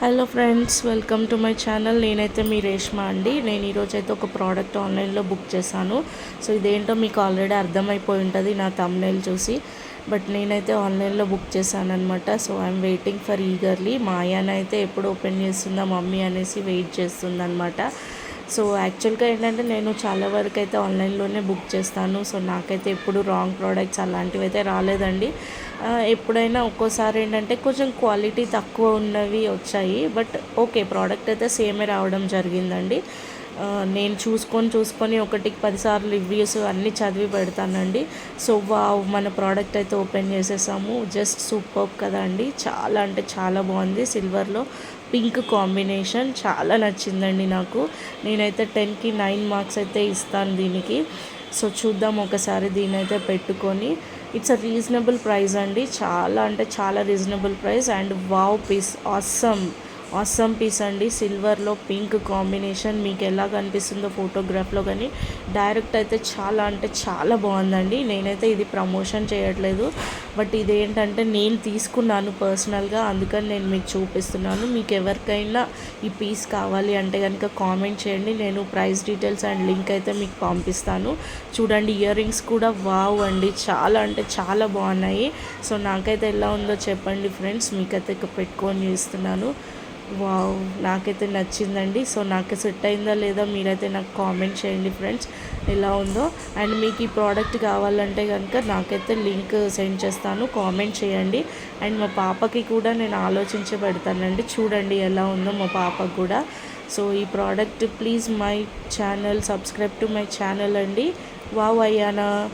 Hello friends welcome to my channel. నేనైతే మీ రేష్మా అండి. నేను ఈరోజు అయితే ఒక ప్రోడక్ట్ ఆన్లైన్లో బుక్ చేశాను. సో ఇదేంటో మీకు ఆల్రెడీ అర్థమైపోయి ఉంటుంది నా తమ్నైల్ చూసి. బట్ నేనైతే ఆన్లైన్లో బుక్ చేశాను అనమాట so I'm waiting for eagerly మా అయ్యాన అయితే ఎప్పుడు ఓపెన్ చేస్తుందా మమ్మీ అనేసి వెయిట్ చేస్తుందనమాట సో యాక్చువల్గా ఏంటంటే నేను చాలా వరకు అయితే ఆన్లైన్లోనే బుక్ చేస్తాను. సో నాకైతే ఎప్పుడు రాంగ్ ప్రోడక్ట్స్ అలాంటివి అయితే రాలేదండి. ఎప్పుడైనా ఒక్కోసారి ఏంటంటే కొంచెం క్వాలిటీ తక్కువ ఉన్నవి వచ్చాయి. బట్ ఓకే ప్రోడక్ట్ అయితే సేమే రావడం జరిగిందండి. నేను చూసుకొని చూసుకొని ఒకటికి పదిసార్లు రివ్యూస్ అన్నీ చదివి పెడతానండి. సో వావ్ మన ప్రోడక్ట్ అయితే ఓపెన్ చేసేసాము. జస్ట్ సూపర్ కదా అండి. చాలా అంటే చాలా బాగుంది. సిల్వర్లో పింక్ కాంబినేషన్ చాలా నచ్చిందండి నాకు. నేనైతే టెన్కి నైన్ మార్క్స్ అయితే ఇస్తాను దీనికి. సో చూద్దాం ఒకసారి దీని అయితే పెట్టుకొని. ఇట్స్ అ రీజనబుల్ ప్రైస్ అండి. చాలా అంటే చాలా reasonable price and wow piece awesome awesome piece అండి. సిల్వర్లో పింక్ కాంబినేషన్ మీకు ఎలా కనిపిస్తుందో ఫోటోగ్రాఫ్లో కానీ డైరెక్ట్ అయితే చాలా అంటే చాలా బాగుందండి. నేనైతే ఇది ప్రమోషన్ చేయట్లేదు. బట్ ఇదేంటంటే నేను తీసుకున్నాను పర్సనల్గా అందుకని నేను మీకు చూపిస్తున్నాను. మీకు ఎవరికైనా ఈ పీస్ కావాలి అంటే కనుక కామెంట్ చేయండి. నేను ప్రైస్ డీటెయిల్స్ అండ్ లింక్ అయితే మీకు పంపిస్తాను. చూడండి ఇయర్ రింగ్స్ కూడా వావ్ అండి. చాలా అంటే చాలా బాగున్నాయి. సో నాకైతే ఎలా ఉందో చెప్పండి ఫ్రెండ్స్ మీకైతే ఇక పెట్టుకొని చేస్తున్నాను. వావ్ నాకైతే నచ్చిందండి. సో నాకు సెట్ అయిందా లేదా మీరైతే నాకు కామెంట్ చేయండి ఫ్రెండ్స్ ఎలా ఉందో. అండ్ మీకు ఈ ప్రోడక్ట్ కావాలంటే కనుక నాకైతే లింక్ సెండ్ చేస్తాను కామెంట్ చేయండి. అండ్ మా పాపకి కూడా నేను ఆలోచించి పెడతానండి చూడండి ఎలా ఉందో మా పాపకు కూడా. సో ఈ product please my channel subscribe to my channel అండి. వావ్ అయ్యానా.